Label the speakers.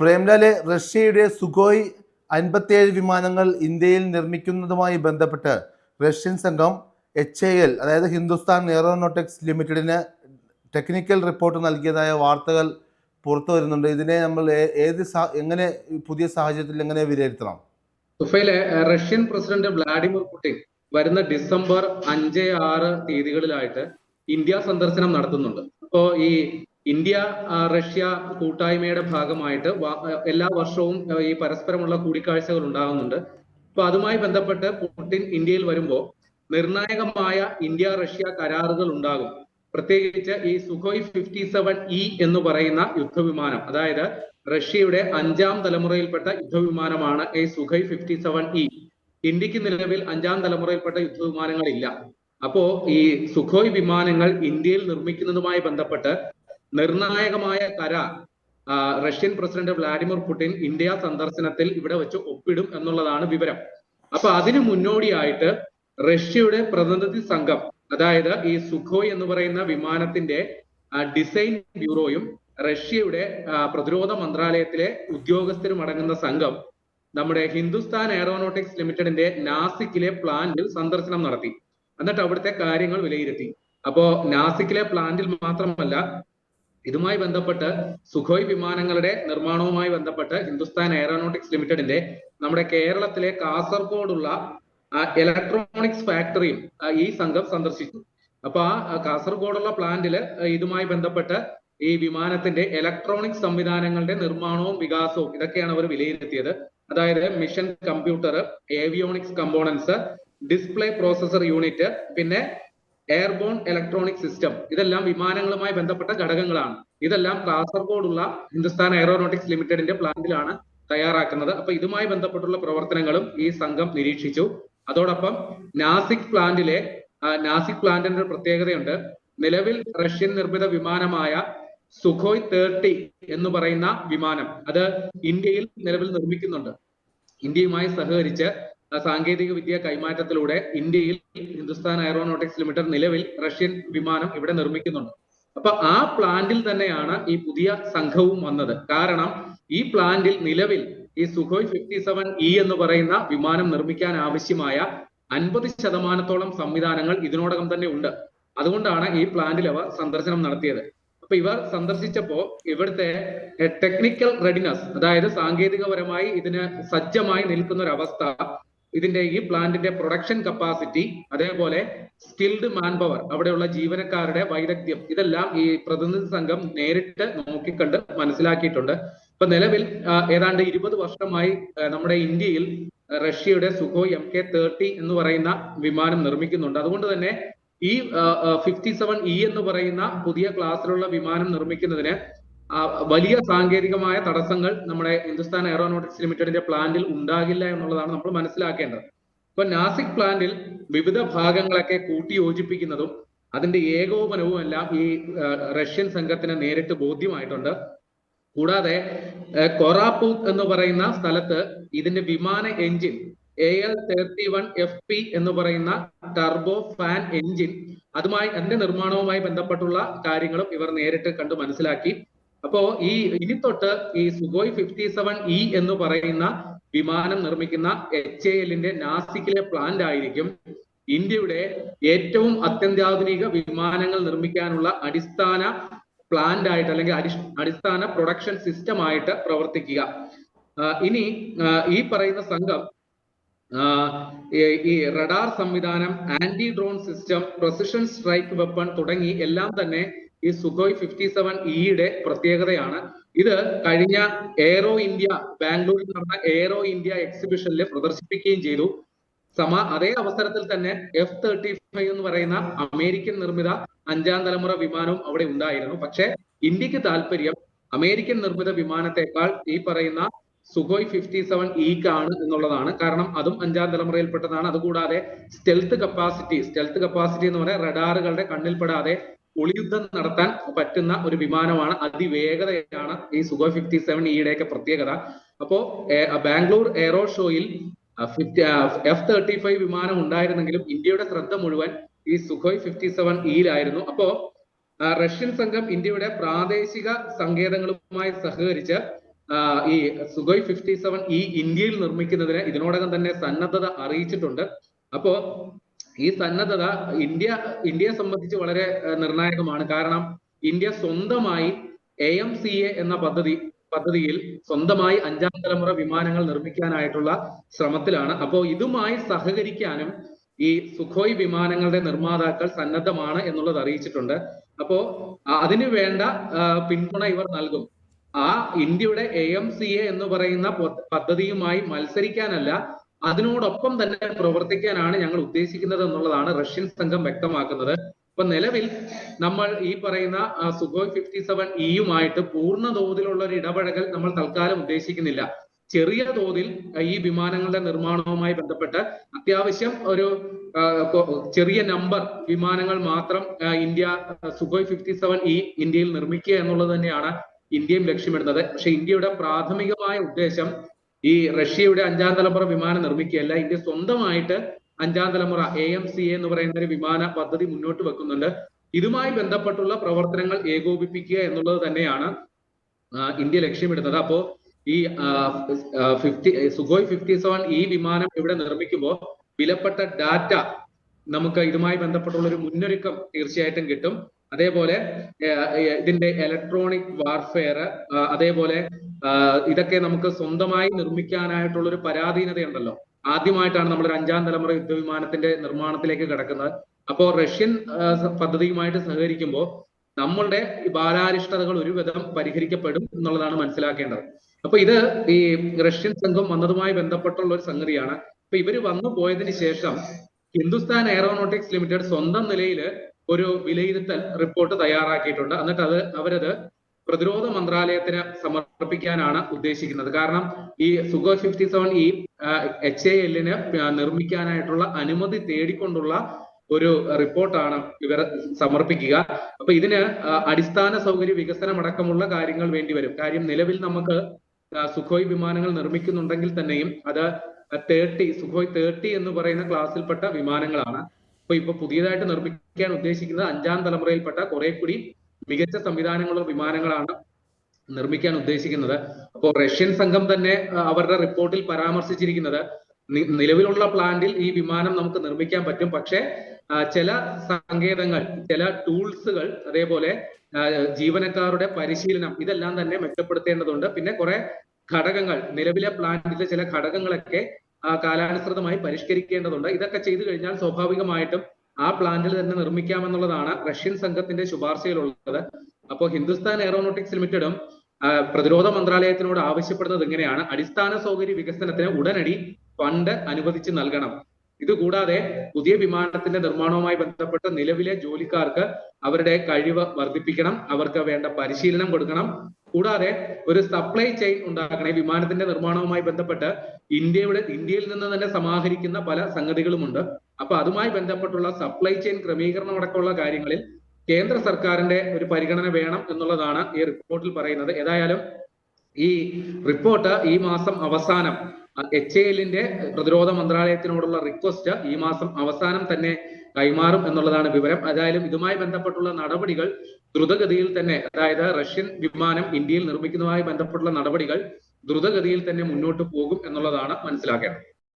Speaker 1: പ്രേംലാലെ റഷ്യയുടെ സുഖോയ് അൻപത്തിയേഴ് വിമാനങ്ങൾ ഇന്ത്യയിൽ നിർമ്മിക്കുന്നതുമായി ബന്ധപ്പെട്ട് റഷ്യൻ സംഘം എച്ച് എ എൽ അതായത് ഹിന്ദുസ്ഥാൻ എയറോനോട്ടിക്സ് ലിമിറ്റഡിന് ടെക്നിക്കൽ റിപ്പോർട്ട് നൽകിയതായ വാർത്തകൾ പുറത്തു വരുന്നുണ്ട്. ഇതിനെ നമ്മൾ ഏത് എങ്ങനെ പുതിയ സാഹചര്യത്തിൽ എങ്ങനെ വിലയിരുത്തണം?
Speaker 2: തുഫയിലെ റഷ്യൻ പ്രസിഡന്റ് വ്ളാഡിമിർ പുടിൻ വരുന്ന ഡിസംബർ അഞ്ച് ആറ് തീയതികളിലായിട്ട് ഇന്ത്യ സന്ദർശനം നടത്തുന്നുണ്ട്. അപ്പോ ഈ ഇന്ത്യ റഷ്യ കൂട്ടായ്മയുടെ ഭാഗമായിട്ട് എല്ലാ വർഷവും ഈ പരസ്പരമുള്ള കൂടിക്കാഴ്ചകൾ ഉണ്ടാകുന്നുണ്ട്. അപ്പൊ അതുമായി ബന്ധപ്പെട്ട് പുടിൻ ഇന്ത്യയിൽ വരുമ്പോൾ നിർണായകമായ ഇന്ത്യ റഷ്യ കരാറുകൾ ഉണ്ടാകും. പ്രത്യേകിച്ച് ഈ സുഖോയ് ഫിഫ്റ്റി സെവൻ ഇ എന്ന് പറയുന്ന യുദ്ധവിമാനം അതായത് റഷ്യയുടെ അഞ്ചാം തലമുറയിൽപ്പെട്ട യുദ്ധവിമാനമാണ് ഈ സുഖോയ് ഫിഫ്റ്റി സെവൻ ഇ ഇന്ത്യയ്ക്ക് നിലവിൽ അഞ്ചാം തലമുറയിൽപ്പെട്ട യുദ്ധവിമാനങ്ങളില്ല. അപ്പോ ഈ സുഖോയ് വിമാനങ്ങൾ ഇന്ത്യയിൽ നിർമ്മിക്കുന്നതുമായി ബന്ധപ്പെട്ട് നിർണായകമായ കരാർ Russian president Vladimir Putin India സന്ദർശനത്തിൽ ഇവിടെ വെച്ച് ഒപ്പിടും എന്നുള്ളതാണ് വിവരം. അപ്പൊ അതിനു മുന്നോടിയായിട്ട് റഷ്യയുടെ പ്രതിനിധി സംഘം അതായത് ഈ സുഖോയ് എന്ന് പറയുന്ന വിമാനത്തിന്റെ ഡിസൈൻ ബ്യൂറോയും റഷ്യയുടെ പ്രതിരോധ മന്ത്രാലയത്തിലെ ഉദ്യോഗസ്ഥരും അടങ്ങുന്ന സംഘം നമ്മുടെ ഹിന്ദുസ്ഥാൻ എയറോനോട്ടിക്സ് ലിമിറ്റഡിന്റെ നാസിക്കിലെ പ്ലാന്റിൽ സന്ദർശനം നടത്തി. എന്നിട്ട് അവിടുത്തെ കാര്യങ്ങൾ വിലയിരുത്തി. അപ്പോ നാസിക്കിലെ പ്ലാന്റിൽ മാത്രമല്ല ഇതുമായി ബന്ധപ്പെട്ട് സുഖോയ് വിമാനങ്ങളുടെ നിർമ്മാണവുമായി ബന്ധപ്പെട്ട് ഹിന്ദുസ്ഥാൻ എയറോനോട്ടിക്സ് ലിമിറ്റഡിന്റെ നമ്മുടെ കേരളത്തിലെ കാസർഗോഡുള്ള ഇലക്ട്രോണിക്സ് ഫാക്ടറിയും ഈ സംഘം സന്ദർശിച്ചു. അപ്പൊ ആ കാസർഗോഡുള്ള പ്ലാന്റിൽ ഇതുമായി ബന്ധപ്പെട്ട് ഈ വിമാനത്തിന്റെ ഇലക്ട്രോണിക് സംവിധാനങ്ങളുടെ നിർമ്മാണവും വികാസവും ഇതൊക്കെയാണ് അവർ വിലയിരുത്തിയത്. അതായത് mission computer avionics components display processor unit പിന്നെ എയർബോൺ ഇലക്ട്രോണിക് സിസ്റ്റം ഇതെല്ലാം വിമാനങ്ങളുമായി ബന്ധപ്പെട്ട ഘടകങ്ങളാണ്. ഇതെല്ലാം കാസർഗോഡുള്ള ഹിന്ദുസ്ഥാൻ എയറോനോട്ടിക്സ് ലിമിറ്റഡിന്റെ പ്ലാന്റിലാണ് തയ്യാറാക്കുന്നത്. അപ്പൊ ഇതുമായി ബന്ധപ്പെട്ടുള്ള പ്രവർത്തനങ്ങളും ഈ സംഘം നിരീക്ഷിച്ചു. അതോടൊപ്പം നാസിക് പ്ലാന്റിലെ നാസിക് പ്ലാന്റിന്റെ ഒരു പ്രത്യേകതയുണ്ട്. നിലവിൽ റഷ്യൻ നിർമ്മിത വിമാനമായ സുഖോയ് തേർട്ടി എന്ന് പറയുന്ന വിമാനം അത് ഇന്ത്യയിൽ നിലവിൽ നിർമ്മിക്കുന്നുണ്ട്. ഇന്ത്യയുമായി സഹകരിച്ച് സാങ്കേതിക വിദ്യ കൈമാറ്റത്തിലൂടെ ഇന്ത്യയിൽ ഹിന്ദുസ്ഥാൻ എയറോനോട്ടിക്സ് ലിമിറ്റഡ് നിലവിൽ റഷ്യൻ വിമാനം ഇവിടെ നിർമ്മിക്കുന്നുണ്ട്. അപ്പൊ ആ പ്ലാന്റിൽ തന്നെയാണ് ഈ പുതിയ സംഘവും വന്നത്. കാരണം ഈ പ്ലാന്റിൽ നിലവിൽ ഈ സുഖോയ് ഫിഫ്റ്റി സെവൻ ഇ എന്ന് പറയുന്ന വിമാനം നിർമ്മിക്കാൻ ആവശ്യമായ അൻപത് ശതമാനത്തോളം സംവിധാനങ്ങൾ ഇതിനോടകം തന്നെ ഉണ്ട്. അതുകൊണ്ടാണ് ഈ പ്ലാന്റിൽ അവർ സന്ദർശനം നടത്തിയത്. അപ്പൊ ഇവർ സന്ദർശിച്ചപ്പോ ഇവിടുത്തെ ടെക്നിക്കൽ റെഡിനസ് അതായത് സാങ്കേതികപരമായി ഇതിന് സജ്ജമായി നിൽക്കുന്ന ഒരു അവസ്ഥ ഇതിന്റെ ഈ പ്ലാന്റിന്റെ പ്രൊഡക്ഷൻ കപ്പാസിറ്റി അതേപോലെ സ്കിൽഡ് മാൻ പവർ അവിടെയുള്ള ജീവനക്കാരുടെ വൈദഗ്ധ്യം ഇതെല്ലാം ഈ പ്രതിനിധി സംഘം നേരിട്ട് നോക്കിക്കണ്ട് മനസ്സിലാക്കിയിട്ടുണ്ട്. ഇപ്പൊ നിലവിൽ ഏതാണ്ട് ഇരുപത് വർഷമായി നമ്മുടെ ഇന്ത്യയിൽ റഷ്യയുടെ സുഖോയ് എം കെ തേർട്ടി എന്ന് പറയുന്ന വിമാനം നിർമ്മിക്കുന്നുണ്ട്. അതുകൊണ്ട് തന്നെ ഈ ഫിഫ്റ്റി സെവൻ ഇ എന്ന് പറയുന്ന പുതിയ ക്ലാസ്സിലുള്ള വിമാനം നിർമ്മിക്കുന്നതിന് വലിയ സാങ്കേതികമായ തടസ്സങ്ങൾ നമ്മുടെ ഹിന്ദുസ്ഥാൻ എയറോനോട്ടിക്സ് ലിമിറ്റഡിന്റെ പ്ലാന്റിൽ ഉണ്ടാകില്ല എന്നുള്ളതാണ് നമ്മൾ മനസ്സിലാക്കേണ്ടത്. ഇപ്പൊ നാസിക് പ്ലാന്റിൽ വിവിധ ഭാഗങ്ങളൊക്കെ കൂട്ടി യോജിപ്പിക്കുന്നതും അതിന്റെ ഏകോപനവും എല്ലാം ഈ റഷ്യൻ സംഘത്തിന് നേരിട്ട് ബോധ്യമായിട്ടുണ്ട്. കൂടാതെ കൊറാപൂത്ത് എന്ന് പറയുന്ന സ്ഥലത്ത് ഇതിന്റെ വിമാന engine A L thirty one F P എന്ന് പറയുന്ന ടർബോ ഫാൻ എഞ്ചിൻ അതുമായി അതിന്റെ നിർമ്മാണവുമായി ബന്ധപ്പെട്ടുള്ള കാര്യങ്ങളും ഇവർ നേരിട്ട് കണ്ടു മനസ്സിലാക്കി. അപ്പോ ഈ ഇനി തൊട്ട് ഈ സുഗോയ് ഫിഫ്റ്റി സെവൻ ഇ എന്ന് പറയുന്ന വിമാനം നിർമ്മിക്കുന്ന എച്ച് എ എല്ലിന്റെ നാസിക്കിലെ പ്ലാന്റ് ആയിരിക്കും ഇന്ത്യയുടെ ഏറ്റവും അത്യന്താധുനിക വിമാനങ്ങൾ നിർമ്മിക്കാനുള്ള അടിസ്ഥാന പ്ലാന്റ് ആയിട്ട് അല്ലെങ്കിൽ അടിസ്- അടിസ്ഥാന പ്രൊഡക്ഷൻ സിസ്റ്റം ആയിട്ട് പ്രവർത്തിക്കുക. ഇനി ഈ പറയുന്ന സംഘം ഈ റഡാർ സംവിധാനം anti drone system precision strike weapon തുടങ്ങി എല്ലാം തന്നെ ഈ സുഖോയ് ഫിഫ്റ്റി സെവൻ ഇയുടെ പ്രത്യേകതയാണ്. ഇത് കഴിഞ്ഞ എയറോ ഇന്ത്യ ബാംഗ്ലൂരിൽ നടന്ന എയറോ ഇന്ത്യ എക്സിബിഷനിൽ പ്രദർശിപ്പിക്കുകയും ചെയ്തു. സമ അതേ അവസരത്തിൽ തന്നെ എഫ് തേർട്ടി ഫൈവ് എന്ന് പറയുന്ന അമേരിക്കൻ നിർമ്മിത അഞ്ചാം തലമുറ വിമാനവും അവിടെ ഉണ്ടായിരുന്നു. പക്ഷെ ഇന്ത്യയ്ക്ക് താല്പര്യം അമേരിക്കൻ നിർമ്മിത വിമാനത്തെക്കാൾ ഈ പറയുന്ന സുഖോയ് ഫിഫ്റ്റി സെവൻ ആണ് എന്നുള്ളതാണ്. കാരണം അതും അഞ്ചാം തലമുറയിൽപ്പെട്ടതാണ്. അതുകൂടാതെ സ്റ്റെൽത്ത് കപ്പാസിറ്റി സ്റ്റെൽത്ത് കപ്പാസിറ്റി എന്ന് പറയാൻ റഡാറുകളുടെ കണ്ണിൽപ്പെടാതെ ഒളിയുദ്ധം നടത്താൻ പറ്റുന്ന ഒരു വിമാനമാണ് അതിവേഗതയാണ് ഈ സുഖോയ് ഫിഫ്റ്റി സെവൻ ഇയുടെയൊക്കെ പ്രത്യേകത. അപ്പോ ബാംഗ്ലൂർ എയറോ ഷോയിൽ എഫ് തേർട്ടി ഫൈവ് വിമാനം ഉണ്ടായിരുന്നെങ്കിലും ഇന്ത്യയുടെ ശ്രദ്ധ മുഴുവൻ ഈ സുഖോയ് ഫിഫ്റ്റി സെവൻ ഇയിലായിരുന്നു അപ്പോ റഷ്യൻ സംഘം ഇന്ത്യയുടെ പ്രാദേശിക സങ്കേതങ്ങളുമായി സഹകരിച്ച് ഈ സുഖോയ് ഫിഫ്റ്റി സെവൻ ഈ ഇന്ത്യയിൽ നിർമ്മിക്കുന്നതിന് ഇതിനോടകം തന്നെ സന്നദ്ധത അറിയിച്ചിട്ടുണ്ട്. അപ്പോ ഈ സന്നദ്ധത ഇന്ത്യ ഇന്ത്യയെ സംബന്ധിച്ച് വളരെ നിർണായകമാണ്. കാരണം ഇന്ത്യ സ്വന്തമായി എ എം സി എ എന്ന പദ്ധതി പദ്ധതിയിൽ സ്വന്തമായി അഞ്ചാം തലമുറ വിമാനങ്ങൾ നിർമ്മിക്കാനായിട്ടുള്ള ശ്രമത്തിലാണ്. അപ്പോൾ ഇതുമായി സഹകരിക്കാനും ഈ സുഖോയ് വിമാനങ്ങളുടെ നിർമ്മാതാക്കൾ സന്നദ്ധമാണ് എന്നുള്ളത് അറിയിച്ചിട്ടുണ്ട്. അപ്പോ അതിനു വേണ്ട പിന്തുണ ഇവർ നൽകും. ആ ഇന്ത്യയുടെ എ എം സി എ എന്ന് പറയുന്ന പദ്ധതിയുമായി മത്സരിക്കാനല്ല അതിനോടൊപ്പം തന്നെ പ്രവർത്തിക്കാനാണ് ഞങ്ങൾ ഉദ്ദേശിക്കുന്നത് എന്നുള്ളതാണ് റഷ്യൻ സംഘം വ്യക്തമാക്കുന്നത്. ഇപ്പൊ നിലവിൽ നമ്മൾ ഈ പറയുന്ന സുഖോയ് ഫിഫ്റ്റി സെവൻ ഇയുമായിട്ട് പൂർണ തോതിലുള്ള ഒരു ഇടപഴകൽ നമ്മൾ തൽക്കാലം ഉദ്ദേശിക്കുന്നില്ല. ചെറിയ തോതിൽ ഈ വിമാനങ്ങളുടെ നിർമ്മാണവുമായി ബന്ധപ്പെട്ട് അത്യാവശ്യം ഒരു ചെറിയ നമ്പർ വിമാനങ്ങൾ മാത്രം India Sukhoi fifty seven E ഇന്ത്യയിൽ നിർമ്മിക്കുക എന്നുള്ളത് തന്നെയാണ് ഇന്ത്യയും ലക്ഷ്യമിടുന്നത്. പക്ഷെ ഇന്ത്യയുടെ പ്രാഥമികമായ ഉദ്ദേശം ഈ റഷ്യയുടെ അഞ്ചാം തലമുറ വിമാനം നിർമ്മിക്കുകയല്ല ഇന്ത്യ സ്വന്തമായിട്ട് അഞ്ചാം തലമുറ എ എം സി എന്ന് പറയുന്ന ഒരു വിമാന പദ്ധതി മുന്നോട്ട് വെക്കുന്നുണ്ട്. ഇതുമായി ബന്ധപ്പെട്ടുള്ള പ്രവർത്തനങ്ങൾ ഏകോപിപ്പിക്കുക എന്നുള്ളത് തന്നെയാണ് ഇന്ത്യ ലക്ഷ്യമിടുന്നത്. അപ്പോ ഈ ഫിഫ്റ്റി സുഗോയ് ഫിഫ്റ്റി സെവൻ ഈ വിമാനം ഇവിടെ നിർമ്മിക്കുമ്പോൾ വിലപ്പെട്ട ഡാറ്റ നമുക്ക് ഇതുമായി ബന്ധപ്പെട്ടുള്ള ഒരു മുന്നൊരുക്കം തീർച്ചയായിട്ടും കിട്ടും. അതേപോലെ ഇതിന്റെ ഇലക്ട്രോണിക് വാർഫെയർ അതേപോലെ ഇതൊക്കെ നമുക്ക് സ്വന്തമായി നിർമ്മിക്കാനായിട്ടുള്ള ഒരു പരാധീനതയുണ്ടല്ലോ. ആദ്യമായിട്ടാണ് നമ്മൾ അഞ്ചാം തലമുറ യുദ്ധവിമാനത്തിന്റെ നിർമ്മാണത്തിലേക്ക് കിടക്കുന്നത്. അപ്പോൾ റഷ്യൻ പദ്ധതിയുമായിട്ട് സഹകരിക്കുമ്പോൾ നമ്മളുടെ ബാലാരിഷ്ടതകൾ ഒരു വിധം പരിഹരിക്കപ്പെടും എന്നുള്ളതാണ് മനസ്സിലാക്കേണ്ടത്. അപ്പൊ ഇത് ഈ റഷ്യൻ സംഘം വന്നതുമായി ബന്ധപ്പെട്ടുള്ള ഒരു സംഗതിയാണ്. അപ്പൊ ഇവർ വന്നു പോയതിനു ശേഷം ഹിന്ദുസ്ഥാൻ എയറോനോട്ടിക്സ് ലിമിറ്റഡ് സ്വന്തം നിലയിൽ ഒരു വിലയിരുത്തൽ റിപ്പോർട്ട് തയ്യാറാക്കിയിട്ടുണ്ട്. എന്നിട്ട് അത് അവരത് പ്രതിരോധ മന്ത്രാലയത്തിന് സമർപ്പിക്കാനാണ് ഉദ്ദേശിക്കുന്നത്. കാരണം ഈ സുഗോ ഫിഫ്റ്റി സെവൻ ഈ എച്ച് എ എല്ലിന് നിർമ്മിക്കാനായിട്ടുള്ള അനുമതി തേടിക്കൊണ്ടുള്ള ഒരു റിപ്പോർട്ടാണ് ഇവർ സമർപ്പിക്കുക. അപ്പൊ ഇതിന് അടിസ്ഥാന സൗകര്യ വികസനം അടക്കമുള്ള കാര്യങ്ങൾ വേണ്ടി വരും. കാര്യം നിലവിൽ നമുക്ക് സുഖോയ് വിമാനങ്ങൾ നിർമ്മിക്കുന്നുണ്ടെങ്കിൽ തന്നെയും അത് തേർട്ടി സുഖോയ് തേർട്ടി എന്ന് പറയുന്ന ക്ലാസ്സിൽപ്പെട്ട വിമാനങ്ങളാണ്. അപ്പൊ ഇപ്പൊ പുതിയതായിട്ട് നിർമ്മിക്കാൻ ഉദ്ദേശിക്കുന്നത് അഞ്ചാം തലമുറയിൽപ്പെട്ട കുറെ കൂടി മികച്ച സംവിധാനങ്ങളുള്ള വിമാനങ്ങളാണ് നിർമ്മിക്കാൻ ഉദ്ദേശിക്കുന്നത്. അപ്പോൾ റഷ്യൻ സംഘം തന്നെ അവരുടെ റിപ്പോർട്ടിൽ പരാമർശിച്ചിരിക്കുന്നത് നിലവിലുള്ള പ്ലാന്റിൽ ഈ വിമാനം നമുക്ക് നിർമ്മിക്കാൻ പറ്റും. പക്ഷേ ചില സങ്കേതങ്ങൾ ചില ടൂൾസുകൾ അതേപോലെ ജീവനക്കാരുടെ പരിശീലനം ഇതെല്ലാം തന്നെ മെച്ചപ്പെടുത്തേണ്ടതുണ്ട്. പിന്നെ കുറെ ഘടകങ്ങൾ നിലവിലെ പ്ലാന്റിലെ ചില ഘടകങ്ങളൊക്കെ കാലാനുസൃതമായി പരിഷ്കരിക്കേണ്ടതുണ്ട്. ഇതൊക്കെ ചെയ്തു കഴിഞ്ഞാൽ സ്വാഭാവികമായിട്ടും ആ പ്ലാന്റിൽ തന്നെ നിർമ്മിക്കാമെന്നുള്ളതാണ് റഷ്യൻ സംഘത്തിന്റെ ശുപാർശയിലുള്ളത്. അപ്പോൾ ഹിന്ദുസ്ഥാൻ എയറോനോട്ടിക്സ് ലിമിറ്റഡും പ്രതിരോധ മന്ത്രാലയത്തിനോട് ആവശ്യപ്പെടുന്നത് ഇങ്ങനെയാണ്. അടിസ്ഥാന സൗകര്യ വികസനത്തിന് ഉടനടി ഫണ്ട് അനുവദിച്ച് നൽകണം. ഇതുകൂടാതെ പുതിയ വിമാനത്തിന്റെ നിർമ്മാണവുമായി ബന്ധപ്പെട്ട് നിലവിലെ ജോലിക്കാർക്ക് അവരുടെ കഴിവ് വർദ്ധിപ്പിക്കണം അവർക്ക് വേണ്ട പരിശീലനം കൊടുക്കണം. കൂടാതെ ഒരു സപ്ലൈ ചെയിൻ ഉണ്ടാക്കണേ. വിമാനത്തിന്റെ നിർമ്മാണവുമായി ബന്ധപ്പെട്ട് ഇന്ത്യയുടെ ഇന്ത്യയിൽ നിന്ന് തന്നെ സമാഹരിക്കുന്ന പല സംഗതികളുമുണ്ട്. അപ്പൊ അതുമായി ബന്ധപ്പെട്ടുള്ള സപ്ലൈ ചെയിൻ ക്രമീകരണം അടക്കമുള്ള കാര്യങ്ങളിൽ കേന്ദ്ര സർക്കാരിന്റെ ഒരു പരിഗണന വേണം എന്നുള്ളതാണ് ഈ റിപ്പോർട്ടിൽ പറയുന്നത്. ഏതായാലും ഈ റിപ്പോർട്ട് ഈ മാസം അവസാനം എച്ച് എല്ലിന്റെ പ്രതിരോധ മന്ത്രാലയത്തിനോടുള്ള റിക്വസ്റ്റ് ഈ മാസം അവസാനം തന്നെ കൈമാറും എന്നുള്ളതാണ് വിവരം. ഏതായാലും ഇതുമായി ബന്ധപ്പെട്ടുള്ള നടപടികൾ ദ്രുതഗതിയിൽ തന്നെ അതായത് റഷ്യൻ വിമാനം ഇന്ത്യയിൽ നിർമ്മിക്കുന്നതുമായി ബന്ധപ്പെട്ടുള്ള നടപടികൾ ദ്രുതഗതിയിൽ തന്നെ മുന്നോട്ട് പോകും എന്നുള്ളതാണ് മനസ്സിലാക്കേണ്ടത്.